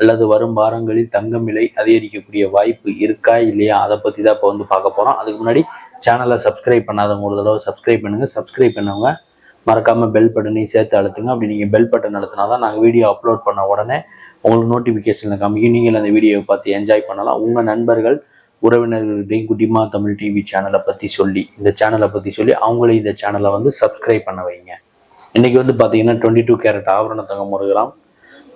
அல்லது வரும் வாரங்களில் தங்கம் விலை அதிகரிக்கக்கூடிய வாய்ப்பு இருக்கா இல்லையா? அதை பற்றி தான் இப்போ வந்து பார்க்க போகிறோம் அதுக்கு முன்னாடி சேனலை சப்ஸ்கிரைப் பண்ணாதவங்க ஒரு தடவை சப்ஸ்கிரைப் பண்ணுங்கள் சப்ஸ்கிரைப் பண்ணவங்க மறக்காமல் பெல் பட்டனையும் சேர்த்து அழுத்துங்க. அப்படி நீங்கள் பெல் பட்டன் அழுத்தினா தான் நாங்கள் வீடியோ அப்லோட் பண்ண உடனே உங்களுக்கு நோட்டிஃபிகேஷனில் காமிக்கும். நீங்கள் அந்த வீடியோவை பார்த்து என்ஜாய் பண்ணலாம். உங்கள் நண்பர்கள் உறவினர்கள்டையும் குட்டிமா தமிழ் டிவி சேனலை பற்றி சொல்லி இந்த சேனலை பற்றி சொல்லி அவங்களையும் இந்த சேனலை வந்து சப்ஸ்கிரைப் பண்ண வைங்க. இன்றைக்கி வந்து பார்த்தீங்கன்னா டுவெண்ட்டி டூ கேரட் ஆபரண தங்கம் ஒரு கிராம்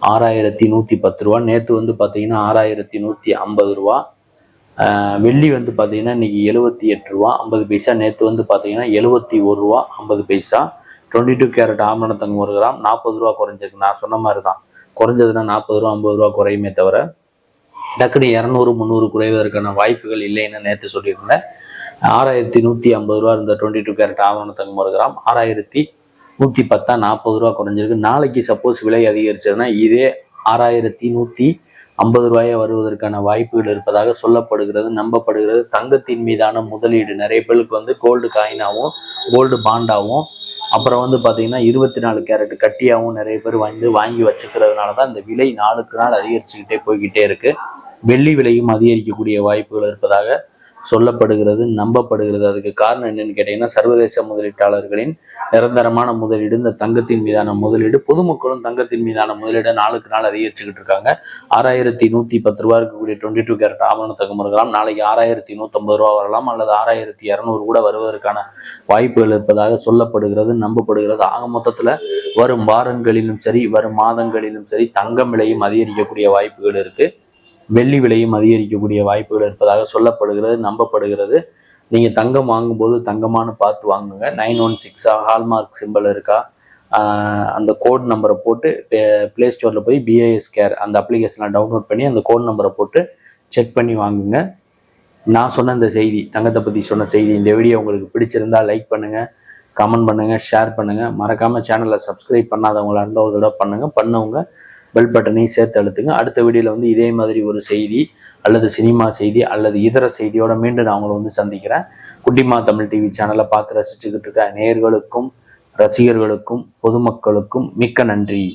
ஆறாயிரத்தி நூற்றி பத்து ரூபா. நேற்று வந்து பார்த்தீங்கன்னா ஆறாயிரத்தி நூற்றி ஐம்பது ரூபா. வெள்ளி வந்து பார்த்தீங்கன்னா இன்னைக்கு எழுபத்தி எட்டு ரூபா. ஐம்பது பைசா. நேற்று வந்து பார்த்தீங்கன்னா எழுபத்தி ஒரு ரூபா. ஐம்பது பைசா. டுவெண்ட்டி டூ கேரட் ஆபரண தங்கம் ஒரு கிராம். நாற்பது ரூபா குறைஞ்சிருக்கு. நான் சொன்ன மாதிரி தான் குறைஞ்சதுன்னா நாற்பது ரூபா ஐம்பது ரூபா குறையுமே தவிர டக்குனு இரநூறு முந்நூறு குறைவதற்கான வாய்ப்புகள் இல்லைன்னு நேற்று சொல்லியிருந்தேன். ஆறாயிரத்தி நூற்றி ஐம்பது ரூபா இருந்த டுவெண்ட்டி டூ கேரட் ஆவண தங்கம் ஒரு கிராம். ஆறாயிரத்தி நூற்றி பத்தா நாற்பது ரூபா குறைஞ்சிருக்கு. நாளைக்கு சப்போஸ் விலை அதிகரிச்சதுன்னா இதே ஆறாயிரத்தி நூற்றி ஐம்பது ரூபாயை வருவதற்கான வாய்ப்புகள் இருப்பதாக சொல்லப்படுகிறது நம்பப்படுகிறது. தங்கத்தின் மீதான முதலீடு. நிறைய பேருக்கு வந்து கோல்டு காயினாகவும் கோல்டு பாண்டாகவும் அப்புறம் வந்து பார்த்தீங்கன்னா இருபத்தி நாலு கேரட் கட்டியாகவும் நிறைய பேர் வந்து வாங்கி வச்சுக்கிறதுனால தான் இந்த விலை நாளுக்கு நாள் அதிகரிச்சுக்கிட்டே போய்கிட்டே இருக்குது வெள்ளி விலையும் அதிகரிக்கக்கூடிய வாய்ப்புகள் இருப்பதாக சொல்லப்படுகிறது நம்பப்படுகிறது. அதுக்கு காரணம் என்னன்னு கேட்டீங்கன்னா சர்வதேச முதலீட்டாளர்களின் நிரந்தரமான முதலீடு இந்த தங்கத்தின் மீதான முதலீடு பொதுமக்களும் தங்கத்தின் மீதான முதலீடு நாளுக்கு நாள் அதிகரிச்சுக்கிட்டு இருக்காங்க. ஆறாயிரத்தி நூத்தி பத்து ரூபா இருக்கக்கூடிய டுவெண்ட்டி டூ கேரட் ஆவண தங்கம் இருக்கலாம் நாளைக்கு ஆறாயிரத்தி நூத்தம்பது ரூபா வரலாம் அல்லது ஆறாயிரத்தி இரநூறு கூட வருவதற்கான வாய்ப்புகள் இருப்பதாக சொல்லப்படுகிறது நம்பப்படுகிறது. ஆக மொத்தத்துல வரும் வாரங்களிலும் சரி வரும் மாதங்களிலும் சரி தங்கம் விலையும் அதிகரிக்கக்கூடிய வாய்ப்புகள் இருக்கு. வெள்ளி விலையும் அதிகரிக்கக்கூடிய வாய்ப்புகள் இருப்பதாக சொல்லப்படுகிறது நம்பப்படுகிறது. நீங்கள் தங்கம் வாங்கும்போது தங்கமானு பார்த்து வாங்குங்க. நைன் ஒன் சிக்ஸா ஹால்மார்க் சிம்பிள் இருக்கா? அந்த கோட் நம்பரை போட்டு ப்ளே ஸ்டோரில் போய் பிஏஎஸ் கேர் அந்த அப்ளிகேஷனை டவுன்லோட் பண்ணி அந்த கோட் நம்பரை போட்டு செக் பண்ணி வாங்குங்க. நான் சொன்ன இந்த செய்தி தங்கத்தை பற்றி சொன்ன செய்தி இந்த வீடியோ உங்களுக்கு பிடிச்சிருந்தா லைக் பண்ணுங்கள் கமெண்ட் பண்ணுங்கள் ஷேர் பண்ணுங்க. மறக்காமல் சேனலை சப்ஸ்கிரைப் பண்ணாதவங்களா இருந்தால் ஒரு தடவை பண்ணுங்க. பண்ணவங்க. பெல் பட்டனையும் சேர்த்து அழுத்துங்க. அடுத்த வீடியோவில் வந்து இதே மாதிரி ஒரு செய்தி அல்லது சினிமா செய்தி அல்லது இதர செய்தியோட மீண்டும் நான் உங்களை வந்து சந்திக்கிறேன். குட்டிமா தமிழ் டிவி சேனலை பார்த்து ரசிச்சுக்கிட்டு இருக்க நேயர்களுக்கும் ரசிகர்களுக்கும் பொதுமக்களுக்கும் மிக்க நன்றி.